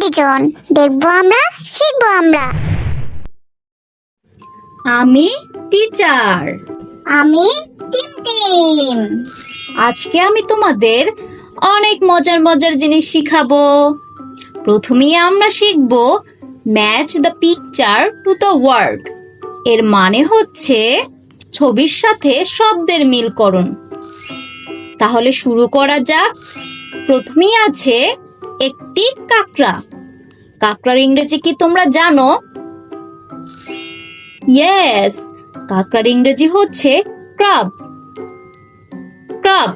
Division দেখব আমরা শিখব আমরা। আমি টিচার আমি টিম টিম আজকে আমি তোমাদের অনেক মজার মজার জিনিস শিখাবো। প্রথমেই আমরা শিখব match the picture to the word এর মানে হচ্ছে ছবির সাথে শব্দের মিলকরণ তাহলে শুরু করা যাক। প্রথমেই আছে একটি কাকড়া। কাকড়ার ইংরেজি কি তোমরা জানো? ইয়েস কাকড়ার ইংরেজি হচ্ছে crab. Crab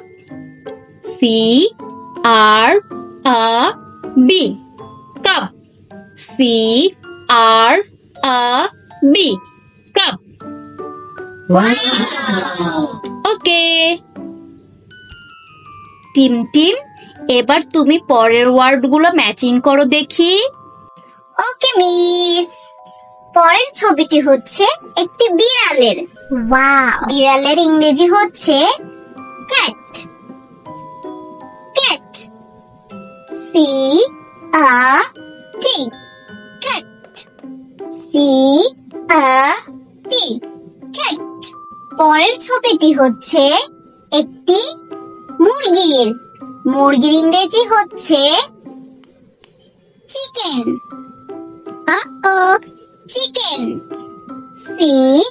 C R A B crab C R A B crab. Okay team team এবার তুমি পরের ওয়ার্ডগুলো ম্যাচিং করো দেখি। ওকে মিস পরের ছবিটি হচ্ছে একটি বিড়ালের। ওয়াও বিড়ালের ইংরেজি হচ্ছে cat cat C A T cat C A T cat পরের ছবিটি হচ্ছে একটি মুরগির। মুরগির ইংরেজি হচ্ছে chicken. Uh-oh, chicken. C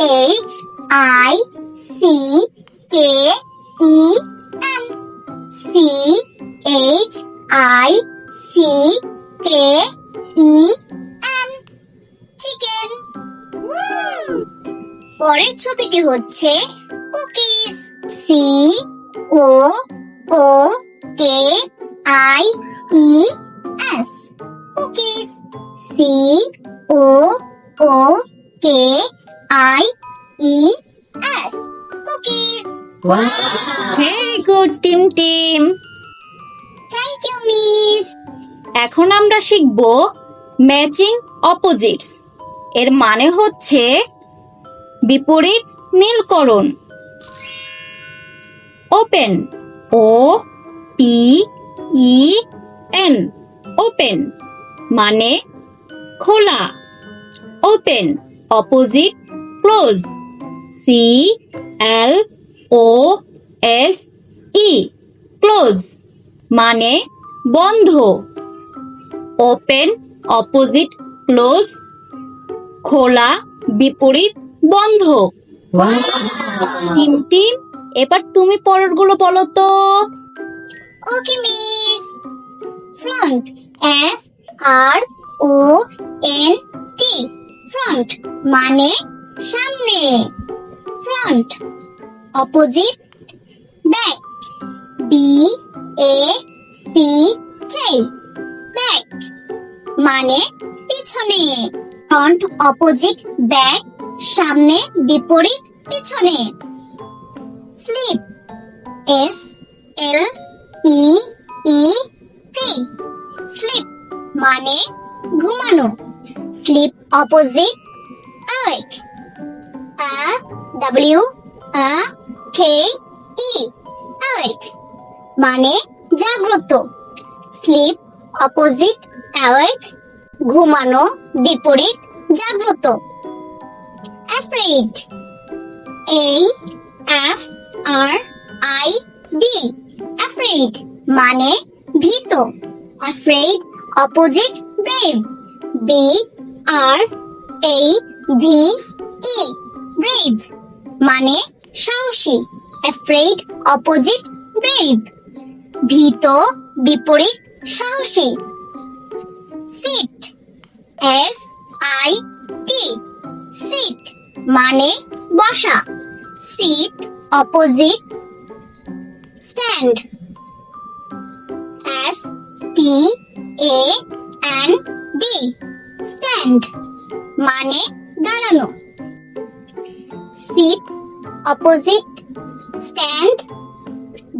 H I C K E N. C H I C K E N. Chicken. পরের ছবিটি হচ্ছে cookies C O O K I E C O O K I E S cookies very good team team thank you miss এখন আমরা শিখব matching opposites এর মানে হচ্ছে বিপরীত মিলকরণ open O P E N open মানে খোলা। Open opposite close C L O S E close মানে বন্ধ। ওপেন অপোজিট ক্লোজ খোলা বিপরীত বন্ধ। টিম টিম এবার তুমি পরেরগুলো বলো তো। Okay miss front F R O N T front মানে সামনে। Front opposite back B A C K back মানে পিছনে। ফ্রন্ট অপোজিট ব্যাক সামনে, বিপরীত, পিছনে। Sleep S sleep opposite awake A W A K E awake মানে জাগ্রত। Slip opposite awake ঘুমানো বিপরীত জাগ্রত। Afraid A F R I D afraid মানে ভীত। Afraid opposite brave B R A V E brave মানে সাহসী অ্যাফ্রেড অপোজিট ব্রেভ ভীত, বিপরীত, সাহসী sit S I T sit মানে বসা sit opposite stand S T A N D stand মানে দাঁড়ানো। সিট অপোজিট স্ট্যান্ড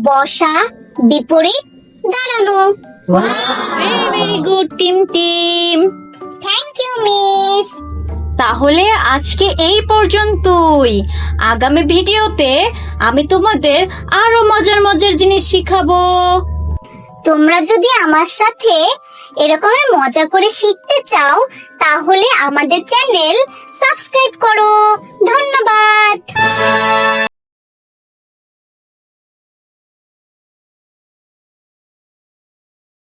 বসা বিপরীত দাঁড়ানো। Very very good team team thank you miss তাহলে আজকে এই পর্যন্তই। আগামী ভিডিওতে আমি তোমাদের আরও মজার মজার জিনিস শিখাবো। তোমরা যদি আমার সাথে এরকমের মজা করে শিখতে চাও তাহলে আমাদের চ্যানেল সাবস্ক্রাইব করো। ধন্যবাদ।